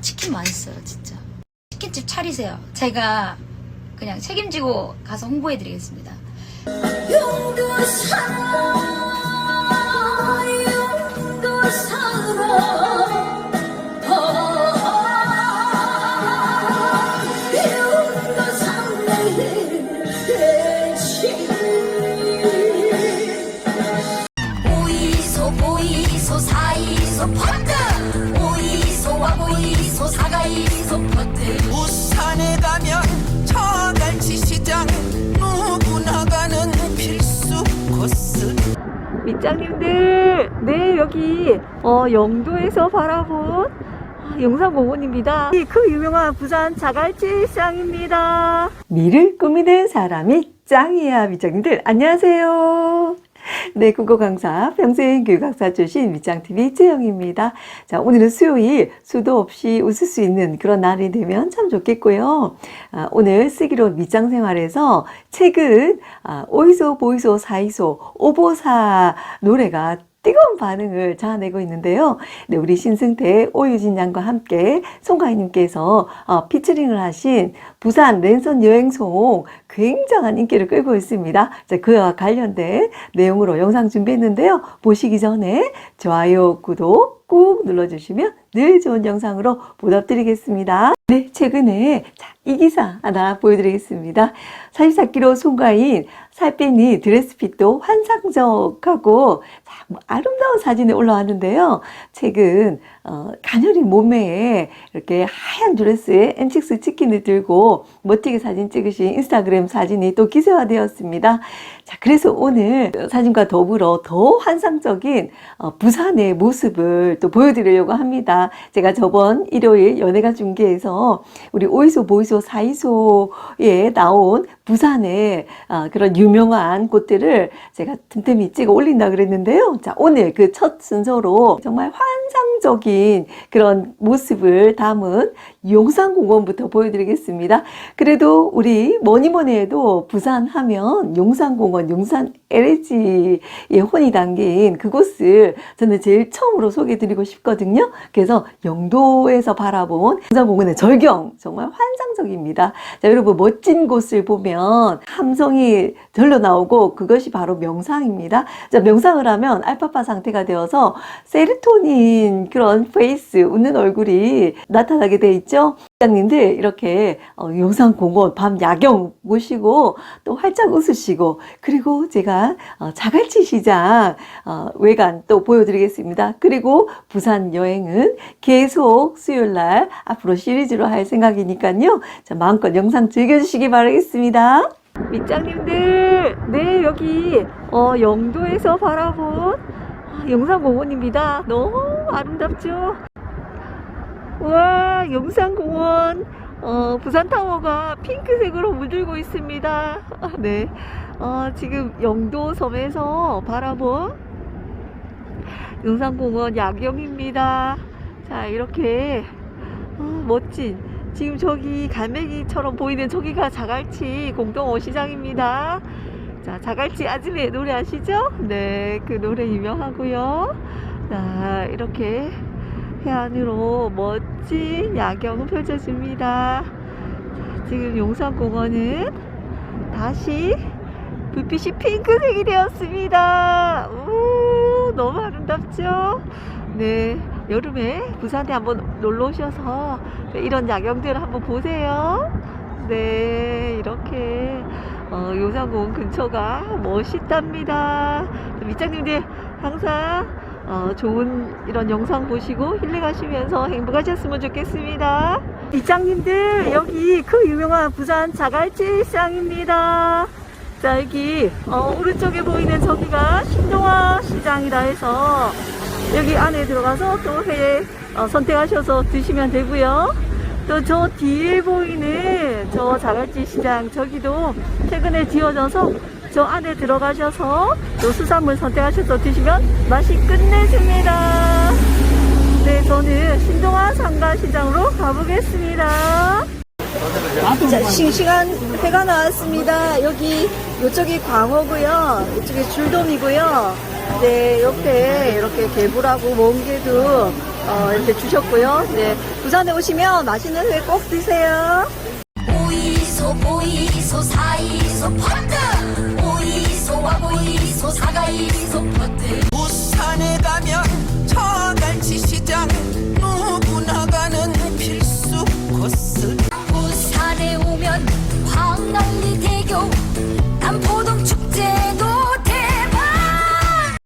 치킨 맛있어요, 진짜. 치킨집 차리세요. 제가 그냥 책임지고 가서 홍보해 드리겠습니다. 오 밑장님들, 네, 여기, 어, 영도에서 바라본 아, 영산공원입니다. 이그 유명한 부산 자갈치 시장입니다. 미를 꾸미는 사람이 짱이야, 밑장님들. 안녕하세요. 네, 국어 강사, 평생 교육학사 출신 밑장TV 최영입니다. 자, 오늘은 수요일, 수도 없이 웃을 수 있는 그런 날이 되면 참 좋겠고요. 아, 오늘 쓰기로 밑장 생활에서 책은 아, 오이소, 보이소, 사이소, 오보사 노래가 뜨거운 반응을 자아내고 있는데요. 네, 우리 신승태 오유진 양과 함께 송가희님께서 어, 피처링을 하신 부산 랜선 여행송 굉장한 인기를 끌고 있습니다. 자, 그와 관련된 내용으로 영상 준비했는데요. 보시기 전에 좋아요, 구독 꾹 눌러주시면 늘 좋은 영상으로 보답드리겠습니다. 네, 최근에 자, 이 기사 하나 보여드리겠습니다. 44kg 송가인 살 빼니 드레스핏도 환상적하고 자, 뭐 아름다운 사진이 올라왔는데요. 최근 어, 가녀린 몸매에 이렇게 하얀 드레스에 엔칙스 치킨을 들고 멋지게 사진 찍으신 인스타그램 사진이 또 기사화되었습니다. 자, 그래서 오늘 사진과 더불어 더 환상적인 어, 부산의 모습을 또 보여드리려고 합니다. 제가 저번 일요일 연예가 중계에서 우리 오이소, 보이소, 사이소에 나온 부산의 어, 그런 유명한 곳들을 제가 틈틈이 찍어 올린다 그랬는데요. 자, 오늘 그 첫 순서로 정말 환상적인 그런 모습을 담은 용산공원부터 보여드리겠습니다. 그래도 우리 뭐니 뭐니 해도 부산 하면 용산공원, 용산 LG의 혼이 담긴 그곳을 저는 제일 처음으로 소개해드리고 싶거든요. 그래서 영도에서 바라본 용산공원의 절경 정말 환상적입니다. 자, 여러분 멋진 곳을 보면 함성이 절로 나오고 그것이 바로 명상입니다. 자, 명상을 하면 알파파 상태가 되어서 세로토닌 그런 페이스, 웃는 얼굴이 나타나게 돼 있죠. 장님들 이렇게 어, 용산 공원 밤 야경 보시고 또 활짝 웃으시고 그리고 제가 어, 자갈치 시장 어, 외관 또 보여드리겠습니다. 그리고 부산 여행은 계속 수요일 날 앞으로 시리즈로 할 생각이니까요. 자, 마음껏 영상 즐겨주시기 바라겠습니다. 밑장님들, 네, 여기, 어, 영도에서 바라본 아, 영산공원입니다. 너무 아름답죠? 와, 영산공원, 어, 부산타워가 핑크색으로 물들고 있습니다. 아, 네. 어, 지금 영도섬에서 바라본 영산공원 야경입니다. 자, 이렇게, 어, 멋진, 지금 저기 갈매기처럼 보이는 저기가 자갈치 공동어 시장입니다. 자, 자갈치 아줌의 노래 아시죠? 네, 그 노래 유명하고요. 자, 이렇게 해안으로 멋진 야경을 펼쳐줍니다. 자, 지금 용산공원은 다시 불빛이 핑크색이 되었습니다. 우, 너무 아름답죠? 네, 여름에 부산에 한번 놀러 오셔서 이런 야경들을 한번 보세요. 네, 이렇게 어, 용산공원 근처가 멋있답니다. 밑장님들 항상 어, 좋은 이런 영상 보시고 힐링하시면서 행복하셨으면 좋겠습니다. 밑장님들 여기 그 유명한 부산 자갈치 시장입니다. 자 여기 어, 오른쪽에 보이는 저기가 신동아 시장이라 해서 여기 안에 들어가서 또 회 어, 선택하셔서 드시면 되고요. 또 저 뒤에 보이는 저 자갈치 시장 저기도 최근에 지어져서 저 안에 들어가셔서 요 수산물 선택하셔서 드시면 맛이 끝내줍니다. 네, 저는 신동아 상가시장으로 가보겠습니다. 자, 싱싱한 회가 나왔습니다. 여기 이쪽이 광어고요. 이쪽이 줄돔이고요. 네, 옆에 이렇게 개불하고 멍게도 어, 이렇게 주셨고요. 네, 부산에 오시면 맛있는 회 꼭 드세요. 오이소 오이소 사이소 파트 사가이 소포트 부산에 가면